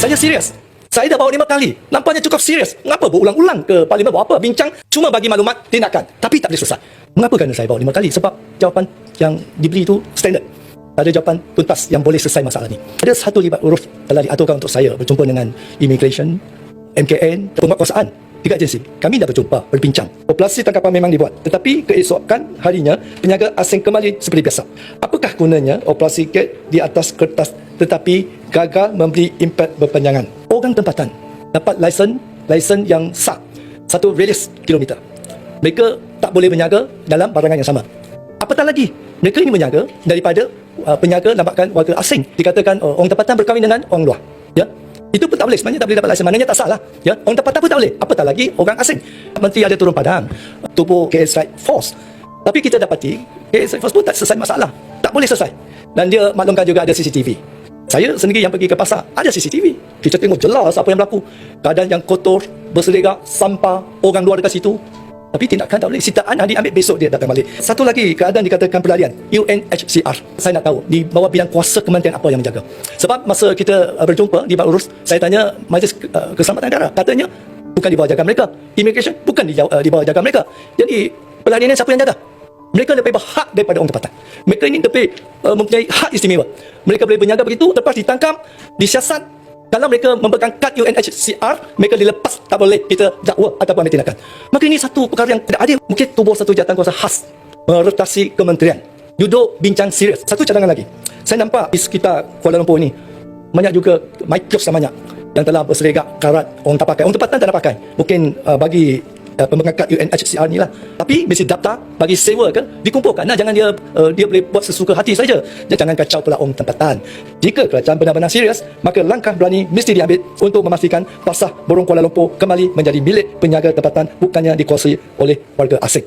Saya serius. Saya dah bawa lima kali. Nampaknya cukup serius. Mengapa berulang-ulang ke parlimen buat apa? Bincang cuma bagi maklumat tindakan. Tapi tak boleh selesai. Mengapa kerana saya bawa lima kali? Sebab jawapan yang diberi itu standard. Ada jawapan tuntas yang boleh selesai masalah ni. Ada satu libat huruf telah diaturkan untuk saya berjumpa dengan immigration, MKN, penguatkuasaan. Tiga agensi. Kami dah berjumpa, berbincang. Operasi tangkapan memang dibuat. Tetapi keesokan harinya, penyaga asing kembali seperti biasa. Apakah gunanya operasi get di atas kertas tetapi gagal memberi impak berpanjangan? Orang tempatan dapat lesen lesen yang sah. Satu radius kilometer. Mereka tak boleh berniaga dalam barangan yang sama. Apatah lagi, mereka ini berniaga daripada uh, penyaga lambakan warga asing. Dikatakan uh, orang tempatan berkahwin dengan orang luar. Ya, itu pun tak boleh sebenarnya tak boleh dapat lesen maknanya tak salah ya orang tempatan pun tak boleh apatah lagi orang asing menteri ada turun padang tubuh KS Strike Force tapi kita dapati KS Strike Force pun tak selesai masalah tak boleh selesai dan dia maklumkan juga ada CCTV saya sendiri yang pergi ke pasar ada CCTV kita tengok jelas apa yang berlaku keadaan yang kotor berselegak sampah orang luar dekat situ tapi tindakan tak boleh. Sitaan yang diambil besok dia datang balik. Satu lagi keadaan dikatakan pelarian. UNHCR. Saya nak tahu di bawah bidang kuasa kementerian apa yang menjaga. Sebab masa kita uh, berjumpa di Bak Urus, saya tanya Majlis uh, Keselamatan Negara. Katanya bukan di bawah jaga mereka. Immigration bukan di, uh, di bawah jaga mereka. Jadi pelarian ini siapa yang jaga? Mereka lebih berhak daripada orang tempatan. Mereka ini lebih uh, mempunyai hak istimewa. Mereka boleh berniaga begitu, lepas ditangkap, disiasat, kalau mereka memegang kad UNHCR, mereka dilepas tak boleh kita dakwa ataupun ambil tindakan. Maka ini satu perkara yang tidak adil. Mungkin tubuh satu jawatan kuasa khas merotasi kementerian. Duduk bincang serius. Satu cadangan lagi. Saya nampak di sekitar Kuala Lumpur ini banyak juga micros yang banyak yang telah berselegak karat orang tak pakai. Orang tempatan tak nak pakai. Mungkin uh, bagi uh, pemegang kad UNHCR ni lah. Tapi mesti daftar bagi sewa ke dikumpulkan. Nah, jangan dia uh, dia boleh buat sesuka hati saja. Dia jangan kacau pula orang tempatan. Jika kerajaan benar-benar serius, maka langkah berani mesti diambil untuk memastikan pasar burung Kuala Lumpur kembali menjadi milik penjaga tempatan bukannya dikuasai oleh warga asing.